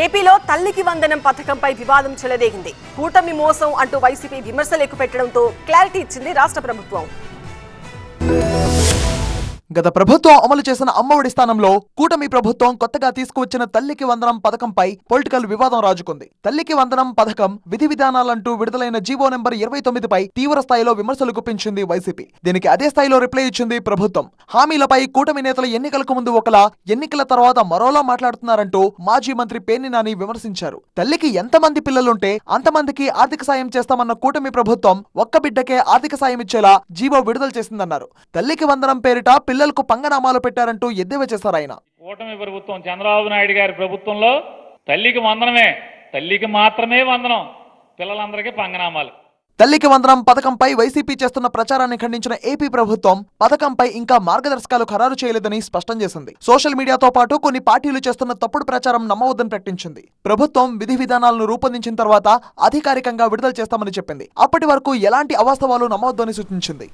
ఏపీలో తల్లికి వందనం పథకంపై వివాదం చెలరేగింది. కూటమి మోసం అంటూ వైసీపీ విమర్శలు ఎక్కుపెట్టడంతో క్లారిటీ ఇచ్చింది రాష్ట్ర ప్రభుత్వం. గత ప్రభుత్వం అమలు చేసిన అమ్మఒడి స్థానంలో కూటమి ప్రభుత్వం కొత్తగా తీసుకువచ్చిన తల్లికి వందనం పథకంపై పొలిటికల్ వివాదం రాజుకుంది. తల్లికి వందనం పథకం విధి విధానాలంటూ విడుదలైన జీవో నెంబర్ ఇరవై తొమ్మిదిపై తీవ్ర స్థాయిలో విమర్శలు గుప్పించింది వైసీపీ. దీనికి అదే స్థాయిలో రిప్లై ఇచ్చింది ప్రభుత్వం. హామీలపై కూటమి నేతలు ఎన్నికలకు ముందు ఒకలా ఎన్నికల తర్వాత మరోలా మాట్లాడుతున్నారంటూ మాజీ మంత్రి పేర్ని నాని విమర్శించారు. తల్లికి ఎంతమంది పిల్లలుంటే అంతమందికి ఆర్థిక సాయం చేస్తామన్న కూటమి ప్రభుత్వం ఒక్క బిడ్డకే ఆర్థిక సాయం ఇచ్చేలా జీవో విడుదల చేసిందన్నారు. తల్లికి వందనం పేరిట పిల్లలకు పంగనామాలు పెట్టారంటూ ఎద్దేవా చేశారు ఆయన. కూటమి ప్రభుత్వం చంద్రబాబు నాయుడు గారి ప్రభుత్వంలో తల్లికి వందనమే తల్లికి మాత్రమే వందనం పిల్లలందరికీ పంగనామాలు. తల్లికి వందనం పథకంపై వైసీపీ చేస్తున్న ప్రచారాన్ని ఖండించిన ఏపీ ప్రభుత్వం పథకంపై ఇంకా మార్గదర్శకాలు ఖరారు చేయలేదని స్పష్టం చేసింది. సోషల్ మీడియాతో పాటు కొన్ని పార్టీలు చేస్తున్న తప్పుడు ప్రచారం నమ్మవద్దని ప్రకటించింది. ప్రభుత్వం విధి విధానాలను రూపొందించిన తర్వాత అధికారికంగా విడుదల చేస్తామని చెప్పింది. అప్పటి వరకు ఎలాంటి అవాస్తవాలు నమ్మవద్దని సూచించింది.